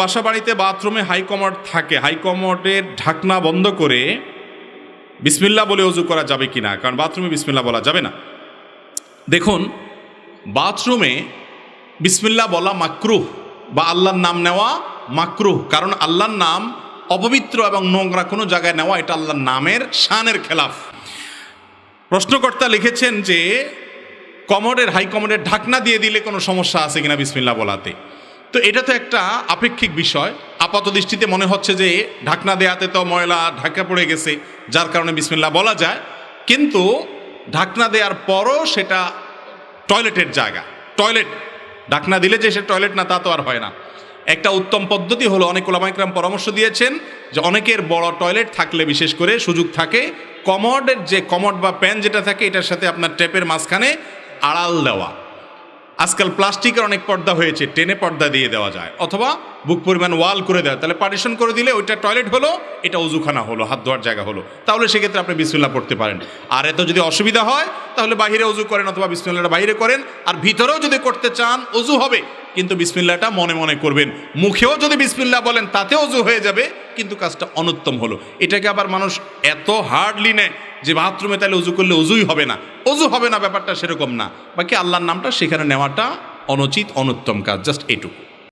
বাসা বাড়িতে বাথরুমে হাই কমোড থাকে। হাই কমোডের ঢাকনা বন্ধ করে বিসমিল্লা বলে অজু করা যাবে কি না কারণ বাথরুমে বিসমিল্লা বলা যাবে না। দেখুন, বাথরুমে বিসমিল্লা বলা মাকরুহ বা আল্লাহর নাম নেওয়া মাকরুহ। কারণ আল্লাহর নাম অপবিত্র এবং নোংরা কোনো জায়গায় নেওয়া, এটা আল্লাহর নামের শানের খেলাফ। প্রশ্নকর্তা লিখেছেন যে, কমোডের হাই কমোডের ঢাকনা দিয়ে দিলে কোনো সমস্যা আছে কিনা বিসমিল্লা বলাতে? তো এটা তো একটা আপেক্ষিক বিষয়। আপাত দৃষ্টিতে মনে হচ্ছে যে ঢাকনা দেয়াতে তো ময়লা ঢাকা পড়ে গেছে, যার কারণে বিসমিল্লা বলা যায়। কিন্তু ঢাকনা দেওয়ার পরও সেটা টয়লেটের জায়গা। টয়লেট, ঢাকনা দিলে যে সে টয়লেট না, তা তো আর হয় না। একটা উত্তম পদ্ধতি হলো অনেক ওলামাইকরাম পরামর্শ দিয়েছেন যে অনেকের বড় টয়লেট থাকলে বিশেষ করে সুযোগ থাকে, কমডের যে কমড বা প্যান যেটা থাকে, এটার সাথে আপনার ট্যাপের মাঝখানে আড়াল দেওয়া। আজকাল প্লাস্টিকের অনেক পর্দা হয়েছে, টেনে পর্দা দিয়ে দেওয়া যায়। অথবা বুক পরিমাণ ওয়াল করে দেওয়া, তাহলে পার্টিশন করে দিলে ওইটা টয়লেট হলো, এটা উজুখানা হলো, হাত ধোয়ার জায়গা হলো। তাহলে সেক্ষেত্রে আপনি বিসমিল্লা পড়তে পারেন। আর এত যদি অসুবিধা হয়, তাহলে বাইরে উজু করেন অথবা বিসমিল্লাটা বাইরে করেন। আর ভিতরেও যদি করতে চান, উজু হবে, কিন্তু বিসমিল্লাটা মনে মনে করবেন। মুখেও যদি বিসমিল্লা বলেন, তাতেও উজু হয়ে যাবে, কিন্তু কাজটা অনুত্তম হলো। এটাকে আবার মানুষ এত হার্ডলি নেয় যে বাথরুমে তাহলে উজু করলে উজুই হবে না। উজু হবে না, ব্যাপারটা সেরকম না। বাকি আল্লাহর নামটা সেখানে নেওয়াটা অনুচিত, অনুত্তম কাজ জাস্ট এটুকু।